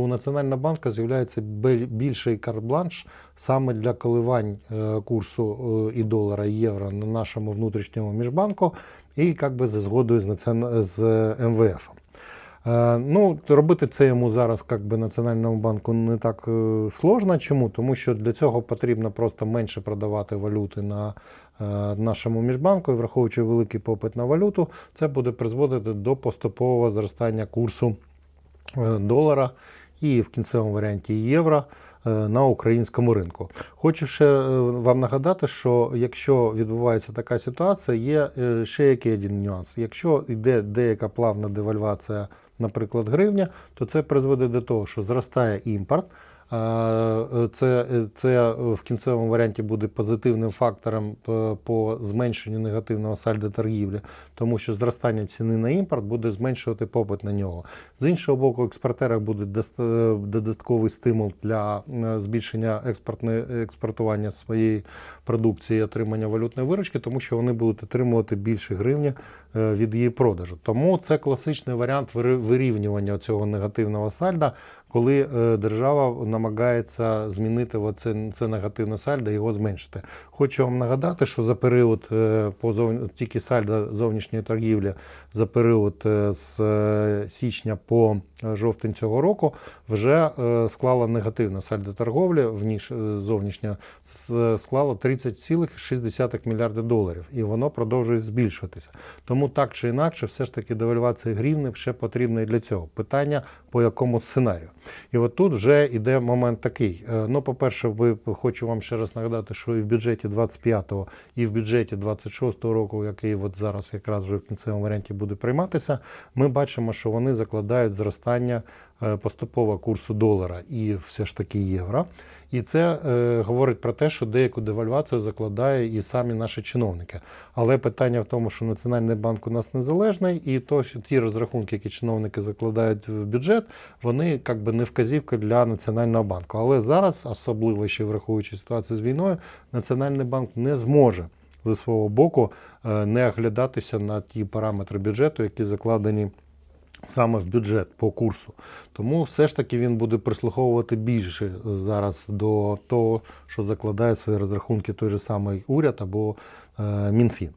у Національного банку з'являється більший карт-бланш саме для коливань е, курсу е, і долара, і євро на нашому внутрішньому міжбанку, і як би за згодою з, МВФ. Е, Ну, робити це йому зараз, як би Національному банку, не так сложно. Чому? Тому що для цього потрібно просто менше продавати валюти на нашому міжбанку, і враховуючи великий попит на валюту, це буде призводити до поступового зростання курсу долара і в кінцевому варіанті євро е, на українському ринку. Хочу ще е, вам нагадати, що якщо відбувається така ситуація, є е, ще який один нюанс. Якщо йде деяка плавна девальвація, наприклад, гривня, то це призведе до того, що зростає імпорт. Е, Це, це в кінцевому варіанті буде позитивним фактором е, по зменшенню негативного сальдо торгівлі, тому що зростання ціни на імпорт буде зменшувати попит на нього. З іншого боку, експортерах буде е, додатковий стимул для е, збільшення експортне, експортування своєї продукції і отримання валютної виручки, тому що вони будуть отримувати більше гривні е, від її продажу. Тому це класичний варіант вирівнювання цього негативного сальда, коли е, держава намагається змінити оце, це негативне сальдо, його зменшити. Хочу вам нагадати, що за період е, по зов... тільки сальдо зовнішньої торгівлі за період е, з січня по жовтень цього року вже склала негативне сальдо торговлі, в ніж зовнішня склало 30,6 мільярда доларів, і воно продовжує збільшуватися. Тому так чи інакше, все ж таки девальвація гривни ще потрібна і для цього. Питання по якому сценарію. І от тут вже йде момент такий. Е, Ну, по-перше, ви хочу вам ще раз нагадати, що і в бюджеті 25-го, і в бюджеті 26-го року, який от зараз якраз вже в кінцевому варіанті буде прийматися, ми бачимо, що вони закладають зростання поступово курсу долара і все ж таки євро. І це е, говорить про те, що деяку девальвацію закладає і самі наші чиновники. Але питання в тому, що Національний банк у нас незалежний, і то, ті розрахунки, які чиновники закладають в бюджет, вони як би не вказівка для Національного банку. Але зараз, особливо ще враховуючи ситуацію з війною, Національний банк не зможе зі свого боку е, не оглядатися на ті параметри бюджету, які закладені саме в бюджет по курсу. Тому все ж таки він буде прислуховувати більше зараз до того, що закладає свої розрахунки той же самий уряд або е, Мінфін.